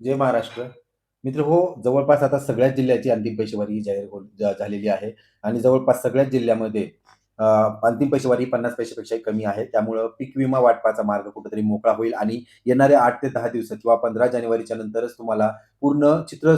जय महाराष्ट्र. मित्र हो जवळपास आता सगळ्याच जिल्ह्याची अंतिम पैशेवारी जाहीर झालेली आहे. आणि जवळपास सगळ्याच जिल्ह्यामध्ये अंतिम पैशेवारी पन्नास पैशापेक्षा कमी आहे. त्यामुळं पीक विमा वाटपाचा मार्ग कुठेतरी मोकळा होईल आणि येणाऱ्या आठ ते दहा दिवसात किंवा पंधरा जानेवारीच्या नंतरच तुम्हाला पूर्ण चित्र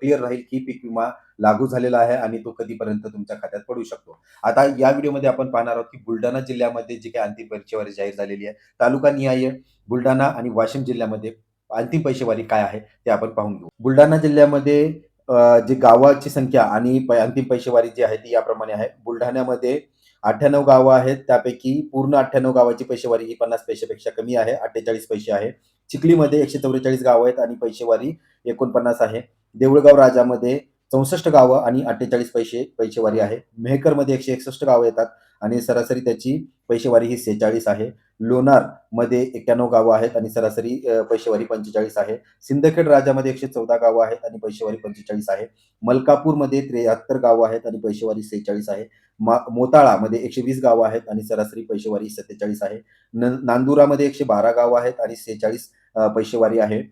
क्लिअर राहील की पीक विमा लागू झालेला आहे आणि तो कधीपर्यंत तुमच्या खात्यात पडू शकतो. आता या व्हिडिओमध्ये आपण पाहणार आहोत की बुलढाणा जिल्ह्यामध्ये जी काही अंतिम पैशेवारी जाहीर झालेली आहे तालुका निहाय बुलढाणा आणि वाशिम जिल्ह्यामध्ये अंतिम पैशेवारी काय आहे ते आपण पाहून घेऊ. बुलढाणा जिल्ह्यामध्ये जे जी गावाची संख्या आणि अंतिम पैशेवारी जी आहे ती याप्रमाणे आहे. बुलढाण्यामध्ये अठ्ठ्याण्णव गावं आहेत. त्यापैकी पूर्ण अठ्ठ्याण्णव गावाची पैशेवारी ही पन्नास पैशापेक्षा कमी आहे. अठ्ठेचाळीस पैसे आहे. चिखलीमध्ये एकशे चौवेचाळीस गावं आहेत आणि पैशेवारी एकोणपन्नास आहे. देऊळगाव राजामध्ये चौसष्ट गावं आणि अठ्ठेचाळीस पैसे पैशेवारी आहे. मेहकरमध्ये एकशे एकसष्ट गावं येतात आणि सरासरी त्याची पैशेवारी ही सेहेचाळीस आहे. लोणार मध्ये एक्क्याण्णव गावं आहेत आणि सरासरी पैशेवारी पंचेचाळीस आहे. सिंदखेड राजामध्ये एकशे चौदा गावं आहेत आणि पैशेवारी पंचेचाळीस आहे. मलकापूरमध्ये त्र्याहत्तर गावं आहेत आणि पैशेवारी सेहेचाळीस आहे. मा मोताळामध्ये एकशे वीस गावं आहेत आणि सरासरी पैशेवारी सत्तेचाळीस आहे. न नांदुरामध्ये एकशे बारा गावं आहेत आणि सेहेचाळीस पैशेवारी आहे.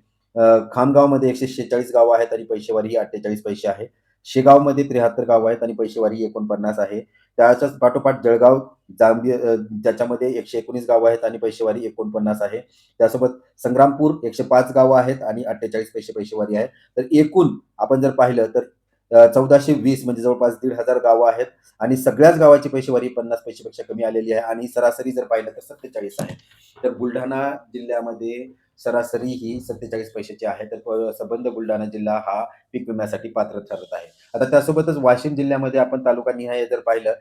खामगावमध्ये एकशे शेहेचाळीस गावं आहेत आणि पैशेवारी ही अठ्ठेचाळीस पैसे आहे. शेगावमध्ये त्र्याहत्तर गावं आहेत आणि पैशेवारी एकोणपन्नास आहे. त्याच्याच पाठोपाठ जळगाव जांबी ज्याच्यामध्ये एकशे एकोणीस गावं आहेत आणि पैशेवारी एकोणपन्नास आहे. त्यासोबत संग्रामपूर एकशे पाच गावं आहेत आणि अठ्ठेचाळीस पैसे पैशेवारी आहे. तर एकूण आपण जर पाहिलं तर चौदाशे वीस म्हणजे जवळपास दीड हजार गावं आहेत आणि सगळ्याच गावाची पैशेवारी पन्नास पैशेपेक्षा कमी आलेली आहे आणि सरासरी जर पाहिलं तर सत्तेचाळीस आहे. तर बुलढाणा जिल्ह्यामध्ये सरासरी ही सत्तेचाळीस पैशाची आहे. तर सबंध बुलढाणा जिल्हा हा पीक विम्यासाठी पात्र ठरत आहे. आता त्यासोबतच वाशिम जिल्ह्यामध्ये आपण तालुका निहाय जर पाहिलं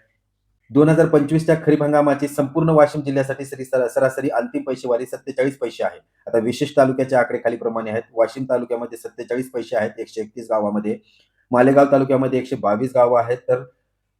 दोन हजार पंचवीसच्या खरीप हंगामाची संपूर्ण वाशिम जिल्ह्यासाठी सरी सरासरी अंतिम पैशेवारी सत्तेचाळीस पैसे आहे. आता विशेष तालुक्याचे आकडे खाली प्रमाणे आहेत. वाशिम तालुक्यामध्ये सत्तेचाळीस पैसे आहेत एकशे एकतीस गावामध्ये. मालेगाव तालुक्यामध्ये एकशे बावीस गावं आहेत. तर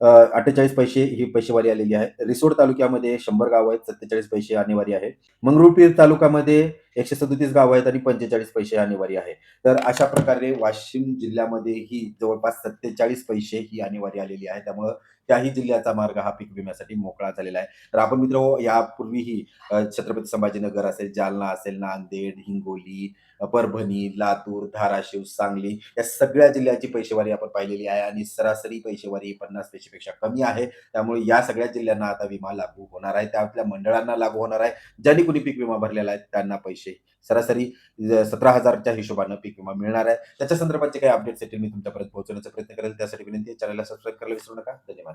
अठ्ठेचाळीस पैसे ही पैशेवारी आलेली आहे. रिसोड तालुक्यामध्ये शंभर गाव आहेत. सत्तेचाळीस पैसे अनिवार्य आहे. मंगरुळपीर तालुक्यामध्ये एकशे सदोतीस गावं आहेत आणि पंचेचाळीस पैसे अनिवार्य आहे. तर अशा प्रकारे वाशिम जिल्ह्यामध्ये ही जवळपास सत्तेचाळीस पैसे ही अनिवार्य आलेली आहे. त्यामुळं त्याही जिल्ह्याचा मार्ग हा पीक विम्यासाठी मोकळा झालेला आहे. तर आपण मित्र हो, यापूर्वीही छत्रपती संभाजीनगर असेल जालना असेल नांदेड हिंगोली परभणी लातूर धाराशिव सांगली या सगळ्या जिल्ह्याची पैशेवारी आपण पाहिलेली आहे आणि सरासरी पैशेवारी पन्नास पैशेपेक्षा कमी आहे. त्यामुळे या सगळ्या जिल्ह्यांना आता विमा लागू होणार आहे. त्यातल्या मंडळांना लागू होणार आहे. ज्यांनी कुणी पीक विमा भरलेला आहे त्यांना पैसे सरासरी सतरा हजारच्या हिशोबानं पीक विमा मिळणार आहे. त्याच्या संदर्भातचे काही अपडेट्स येतील मी तुमच्यापर्यंत पोहोचवण्याचा प्रयत्न करेल. त्यासाठी विनंती आहे चॅनलला सबस्क्राईब करायला विसरू नका. धन्यवाद.